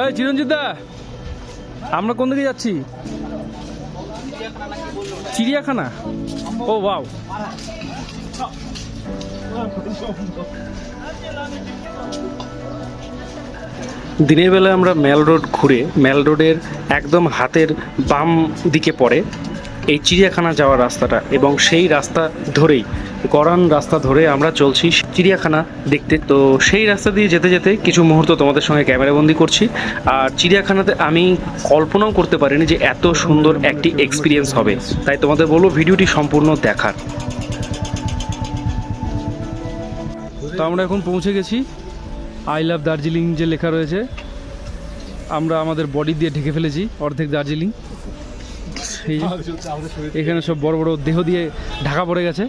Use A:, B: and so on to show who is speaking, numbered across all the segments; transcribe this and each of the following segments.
A: এই, চিরঞ্জিত দা আমরা কোন দিকে যাচ্ছি? চিড়িয়াখানা? ও বাউ দিনের বেলা আমরা মেল রোড ঘুরে, মেল রোডের একদম হাতের বাম দিকে পড়ে এই চিড়িয়াখানা যাওয়ার রাস্তাটা এবং সেই রাস্তা ধরেই গরান রাস্তা ধরে আমরা চলছি চিড়িয়াখানা দেখতে। তো সেই রাস্তা দিয়ে যেতে যেতে কিছু মুহূর্ত তোমাদের সঙ্গে ক্যামেরাবন্দি করছি। আর চিড়িয়াখানাতে আমি কল্পনাও করতে পারিনি যে এত সুন্দর একটি এক্সপিরিয়েন্স হবে। তাই তোমাদের বলব ভিডিওটি সম্পূর্ণ দেখার। তো আমরা এখন পৌঁছে গেছি। আই লাভ দার্জিলিং যে লেখা রয়েছে। আমরা আমাদের বডি দিয়ে ঢেকে ফেলেছি অর্ধেক দার্জিলিং এখানে সব বড় বড় দেহ দিয়ে ঢাকা পড়ে গেছে।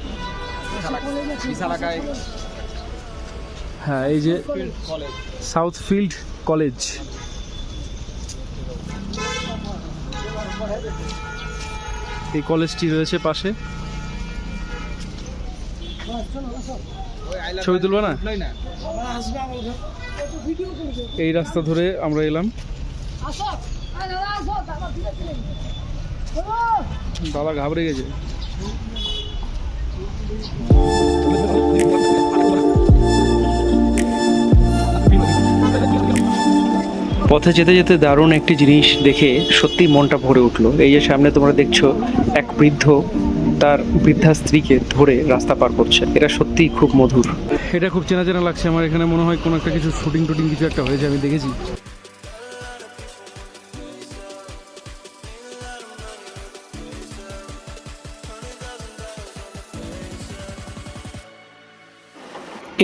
A: হ্যাঁ এই যে সাউথ ফিল্ড কলেজ। এই কলেজটি রয়েছে পাশে। ছবি তুলবো না? এই রাস্তা ধরে আমরা এলাম।
B: দাদা
A: ঘাবড়ে গেছে। পথে যেতে যেতে দারুণ একটি জিনিস দেখে সত্যি মনটা ভরে উঠল। এই যে সামনে তোমরা দেখছ, এক বৃদ্ধ তার বৃদ্ধা স্ত্রীকে ধরে রাস্তা পার করছে। এটা সত্যিই খুব মধুর। এটা খুব চেনা চেনা লাগছে। আমার এখানে মনে হয় কোনো একটা কিছু শুটিং টুটিং কিছু একটা হয়েছে, আমি দেখেছি।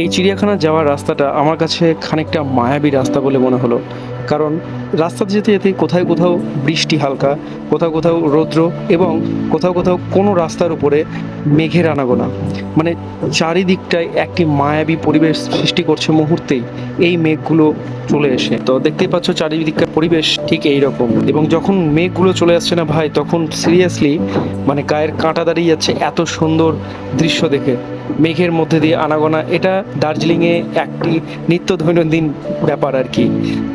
A: এই চিড়িয়াখানা যাওয়ার রাস্তাটা আমার কাছে খানিকটা মায়াবী রাস্তা বলে মনে হলো। কারণ রাস্তাতে যেতে যেতে কোথাও কোথাও বৃষ্টি হালকা, কোথাও কোথাও রৌদ্র এবং কোথাও কোথাও কোনো রাস্তার উপরে মেঘের আনাগোনা। মানে চারিদিকটায় একটি মায়াবী পরিবেশ সৃষ্টি করছে মুহূর্তেই এই মেঘগুলো চলে এসে। তো দেখতেই পাচ্ছ চারিদিককার পরিবেশ ঠিক এই রকম এবং যখন মেঘগুলো চলে আসছে না ভাই, তখন সিরিয়াসলি মানে গায়ের কাঁটা দাঁড়িয়ে যাচ্ছে এত সুন্দর দৃশ্য দেখে। মেঘের মধ্যে দিয়ে আনাগোনা, এটা দার্জিলিংয়ে একটি নিত্য দৈনন্দিন ব্যাপার আর কি।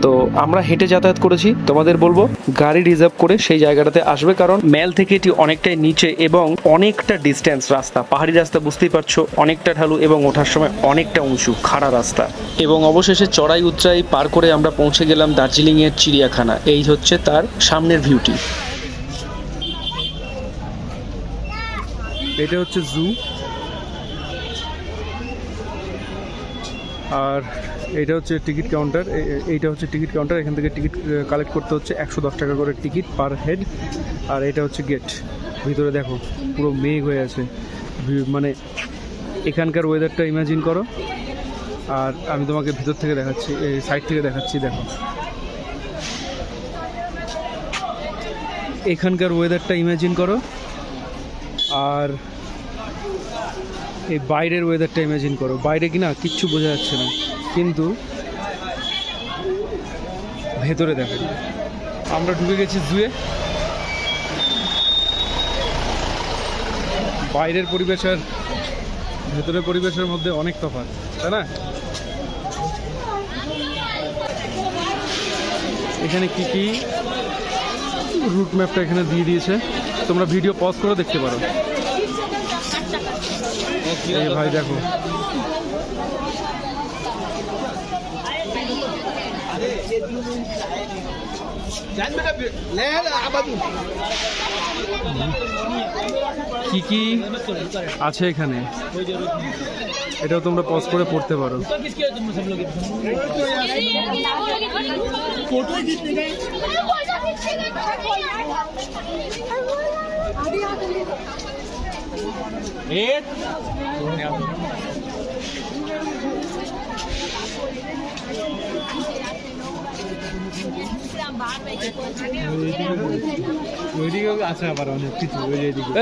A: তো আমরা হেঁটে যাতায়াত করেছি। তোমাদের বলব, গাড়ি রিজার্ভ করে সেই জায়গাটাতে আসবে কারণ মেল থেকে এটি অনেকটাই নিচে এবং অনেকটা ডিস্টেন্স রাস্তা। পাহাড়ি রাস্তা বুঝতেই পারছ, অনেকটা ঢালু এবং ওঠার সময় অনেকটা উঁচু, খাড়া রাস্তা। এবং অবশেষে চড়াই উতরাই পার করে আমরা পৌঁছে গেলাম দার্জিলিংয়ের চিড়িয়াখানা। এই হচ্ছে তার সামনের ভিউটি এটা হচ্ছে জু আর এটা হচ্ছে টিকিট কাউন্টার। এইটা হচ্ছে টিকিট কাউন্টার। এখান থেকে টিকিট কালেক্ট করতে হচ্ছে একশো দশ টাকা করে টিকিট পার হেড আর এটা হচ্ছে গেট ভিতরে দেখো, পুরো মেঘ হয়ে আছে। মানে এখানকার ওয়েদারটা ইমাজিন করো। আর আমি তোমাকে ভিতর থেকে দেখাচ্ছি, এই সাইড থেকে দেখাচ্ছি, দেখো। এখানকার ওয়েদারটা ইমাজিন করো। আর এই বাইরের ওয়েদারটা ইমাজিন করো। বাইরে কি না কিচ্ছু বোঝা যাচ্ছে না। কিন্তু ভেতরে দেখো আমরা ঢুকে গেছি জুয়ে। বাইরের পরিবেশ আর ভেতরের পরিবেশের মধ্যে অনেক তফাৎ, তাই না? এখানে কি কি? রুট ম্যাপটা এখানে দিয়ে দিয়েছে। তোমরা ভিডিও পজ করে দেখতে পারো। এই ভাই দেখো। কি কি আছে এখানে? এটাও তোমরা পজ করে পড়তে পারো।
C: আছে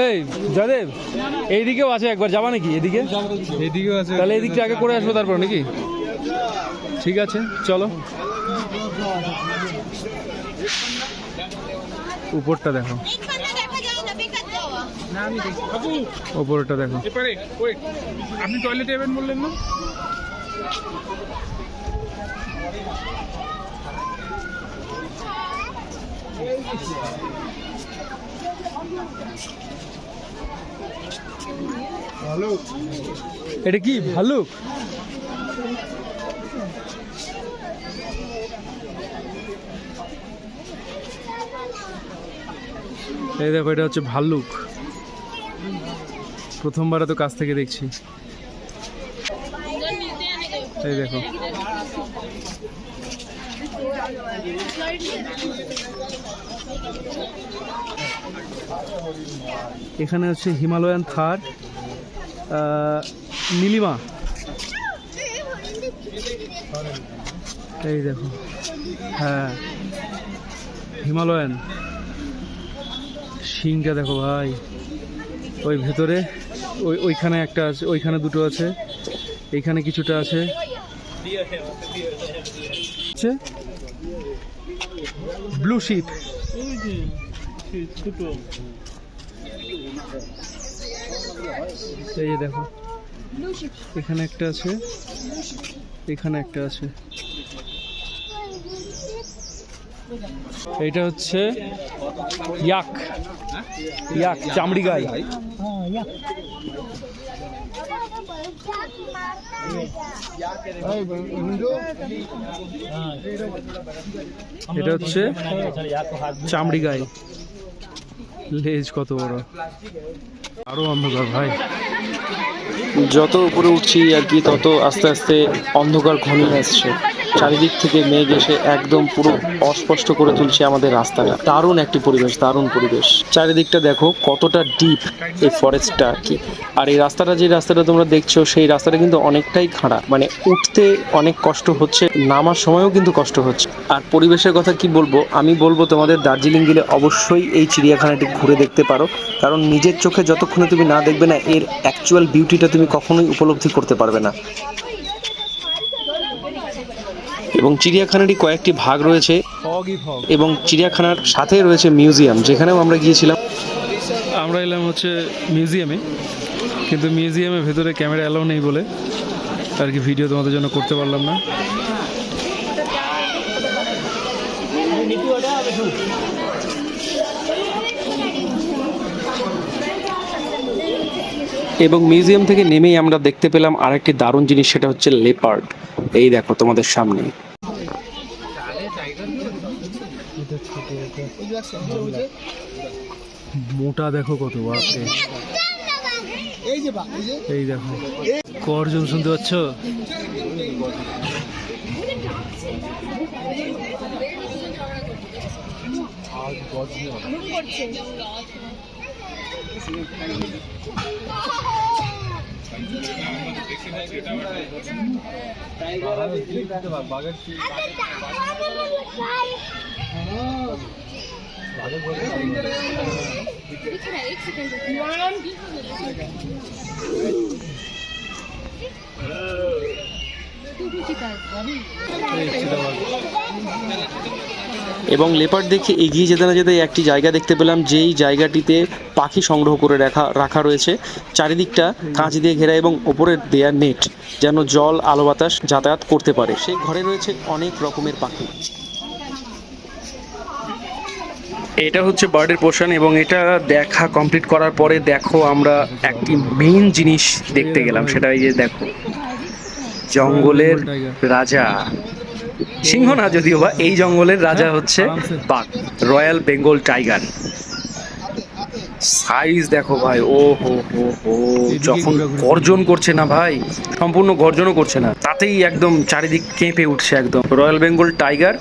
A: এই জয়দেব এইদিকেও আছে একবার যাবা নাকি এদিকে?
C: এদিকেও আছে।
A: তাহলে এদিকটা আগে করে আসব তারপর নাকি? ঠিক আছে চলো। উপরটা দেখো। উপরটা দেখো।
C: আপনি টয়লেটে যাবেন বললেন না? এটা কি ভালুক এই দেখো এটা হচ্ছে ভাল্লুক। প্রথমবার তো কাছ থেকে দেখছি। এই দেখো। এখানে হচ্ছে হিমালয়ান থার নীলিমা। এই দেখো। হ্যাঁ। হিমালয়ান। শিংটা দেখো ভাই। ওই ভেতরে ওই ওইখানে একটা আছে, ওইখানে দুটো আছে, এইখানে কিছুটা আছে। ব্লু শিপ এই দেখো, এখানে একটা আছে, এখানে একটা আছে। এইটা হচ্ছে ইয়াক ইয়াক চামড়ি গাই এটা হচ্ছে চামড়ি গাই লেজ কত বড়? আরও অন্ধকার, ভাই।
A: যত উপরে উঠছি আর কি, তত আস্তে আস্তে অন্ধকার ঘনিয়ে আসছে। চারিদিক থেকে মেঘ এসে একদম পুরো অস্পষ্ট করে তুলছে আমাদের রাস্তাটা। দারুণ একটি পরিবেশ, দারুণ পরিবেশ। চারিদিকটা দেখো কতটা ডিপ এই ফরেস্টটা আর কি। আর এই রাস্তাটা যে রাস্তাটা তোমরা দেখছ, সেই রাস্তাটা কিন্তু অনেকটাই খাড়া। মানে উঠতে অনেক কষ্ট হচ্ছে, নামার সময়ও কিন্তু কষ্ট হচ্ছে। আর পরিবেশের কথা কি বলব? আমি বলব তোমাদের দার্জিলিং গেলে অবশ্যই এই চিড়িয়াখানাটি ঘুরে দেখতে পারো। কারণ নিজের চোখে যতক্ষণে তুমি না দেখবে না, এর অ্যাকচুয়াল বিউটিটা তুমি কখনোই উপলব্ধি করতে পারবে না। এবং চিড়িয়াখানারই কয়েকটি ভাগ রয়েছে এবং চিড়িয়াখানার সাথে রয়েছে মিউজিয়াম যেখানেও আমরা গিয়েছিলাম।
C: আমরা এলাম হচ্ছে মিউজিয়ামে কিন্তু মিউজিয়ামের ভেতরে ক্যামেরা অ্যালাউ নেই বলে আর কি ভিডিও তোমাদের জন্য করতে পারলাম না।
A: এবং মিউজিয়াম থেকে নেমেই আমরা দেখতে পেলাম আরেকটি দারুণ জিনিস সেটা হচ্ছে লেপার্ড। এই দেখো তোমাদের সামনে।
C: মোটা দেখো কত বাপরে এই দেখো। করজন শুনতে পাচ্ছ? চিতাবাঘ।
A: এবং লেপার্ড দেখে এগিয়ে যেতে না যেতে একটি জায়গা দেখতে পেলাম, যেই জায়গাটিতে পাখি সংগ্রহ করে রাখা রাখা রয়েছে। চারিদিকটা কাঁচ দিয়ে ঘেরা এবং ওপরের দেয়া নেট যেন জল, আলো বাতাস যাতায়াত করতে পারে। সেই ঘরে রয়েছে অনেক রকমের পাখি। এটা হচ্ছে বার্ডের পোর্শন এবং এটা দেখা কমপ্লিট করার পরে দেখো আমরা একটি মেইন জিনিস দেখতে গেলাম সেটা এই যে দেখো। জঙ্গলের রাজা। সিংহ না যদিও বা এই জঙ্গলের রাজা হচ্ছে। বাঘ রয়্যাল বেঙ্গল টাইগার। সাইজ দেখো ভাই ও হো হো হো যখন গর্জন করছে না ভাই সম্পূর্ণ গর্জনও করছে না তাতেই একদম চারিদিক কেঁপে উঠছে একদম। রয়্যাল বেঙ্গল টাইগার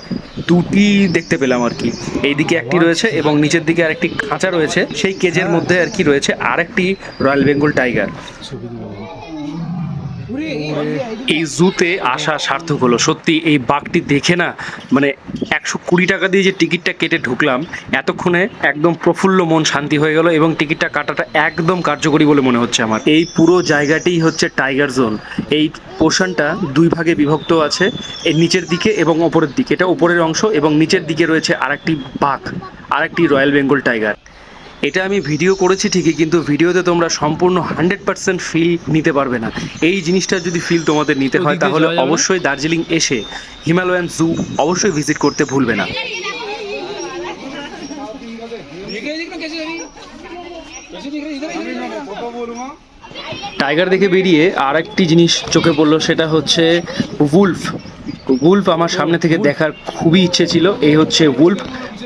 A: দুটি দেখতে পেলাম আর কি। এইদিকে একটি রয়েছে এবং নিচের দিকে আরেকটি খাঁচা রয়েছে। সেই কেজের মধ্যে আর কি রয়েছে আরেকটি রয়্যাল বেঙ্গল টাইগার এই জুতে আসা সার্থক হলো। সত্যি এই বাঘটি দেখে না মানে একশো কুড়ি টাকা দিয়ে যে টিকিটটা কেটে ঢুকলাম এতক্ষণে একদম প্রফুল্ল মন শান্তি হয়ে গেল এবং টিকিটটা কাটাটা একদম কার্যকরী বলে মনে হচ্ছে আমার। এই পুরো জায়গাটিই হচ্ছে টাইগার জোন। এই পোর্শনটা দুই ভাগে বিভক্ত আছে এর নিচের দিকে এবং ওপরের দিকে। এটা ওপরের অংশ এবং নিচের দিকে রয়েছে আরেকটি বাঘ আরেকটি রয়্যাল বেঙ্গল টাইগার। এটা আমি ভিডিও করেছি ঠিকই কিন্তু ভিডিওতে তোমরা সম্পূর্ণ হান্ড্রেড পার্সেন্ট ফিল নিতে পারবে না। এই জিনিসটা যদি ফিল তোমাদের নিতে হয় তাহলে অবশ্যই দার্জিলিং এসে হিমালয়ান জু অবশ্যই ভিজিট করতে ভুলবে না। টাইগার দেখে বেরিয়ে আর একটি জিনিস চোখে পড়ল সেটা হচ্ছে উলফ উলফ আমার সামনে থেকে দেখার খুবই ইচ্ছে ছিল। এই হচ্ছে উলফ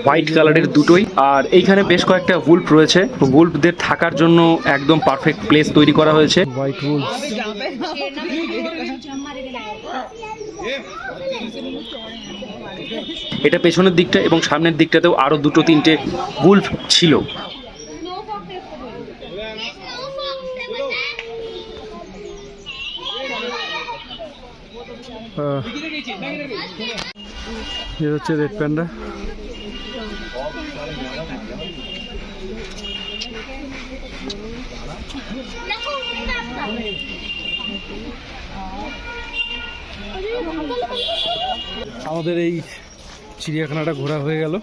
A: হোয়াইট কালারের দুটোই। আর এইখানে বেশ কয়েকটা উলফ রয়েছে। উলফদের থাকার জন্য একদম পারফেক্ট প্লেস তৈরি করা হয়েছে।
C: হোয়াইট
A: এটা পেছনের দিকটা এবং সামনের দিকটাতেও আরও দুটো তিনটে উলফ ছিল।
C: এ হচ্ছে রেড প্যান্ডা আমাদের এই চিড়িয়াখানাটা ঘোরা হয়ে গেল।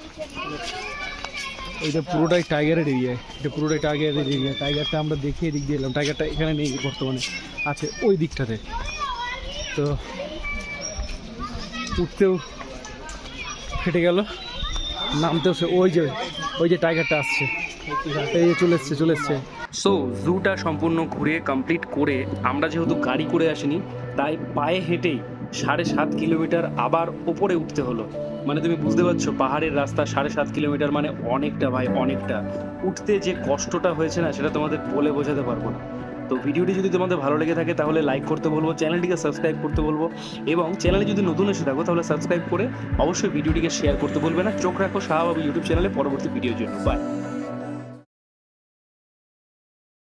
C: এটা পুরোটাই টাইগারের এরিয়া এটা পুরোটাই টাইগারের এরিয়া টাইগারটা আমরা দেখিয়ে দিক দিয়ে এলাম। টাইগারটা এখানে নেই বর্তমানে। আছে ওই দিকটাতে। তো উঠতেও ফেটে গেল। নামতেও সে ওই যে ওই যে টাইগারটা আসছে। এই চলে এসছে চলে এসছে।
A: সো জুটা সম্পূর্ণ ঘুরে কমপ্লিট করে আমরা যেহেতু গাড়ি করে আসিনি, তাই পায়ে হেঁটেই সাড়ে সাত কিলোমিটার আবার ওপরে উঠতে হলো। মানে তুমি বুঝতে পারছ, পাহাড়ের রাস্তা সাড়ে সাত কিলোমিটার মানে অনেকটা ভাই, অনেকটা। উঠতে যে কষ্টটা হয়েছে না, সেটা তোমাদের বলে বোঝাতে পারব না। তো ভিডিওটি যদি তোমাদের ভালো লেগে থাকে, তাহলে লাইক করতে বলব, চ্যানেলটিকে সাবস্ক্রাইব করতে বলব এবং চ্যানেলে যদি নতুন এসে থাকো, তাহলে সাবস্ক্রাইব করে অবশ্যই ভিডিওটিকে শেয়ার করতে বলবে না। চোখ রাখো শাহবাবু ইউটিউব চ্যানেলে পরবর্তী ভিডিওর জন্য। বাই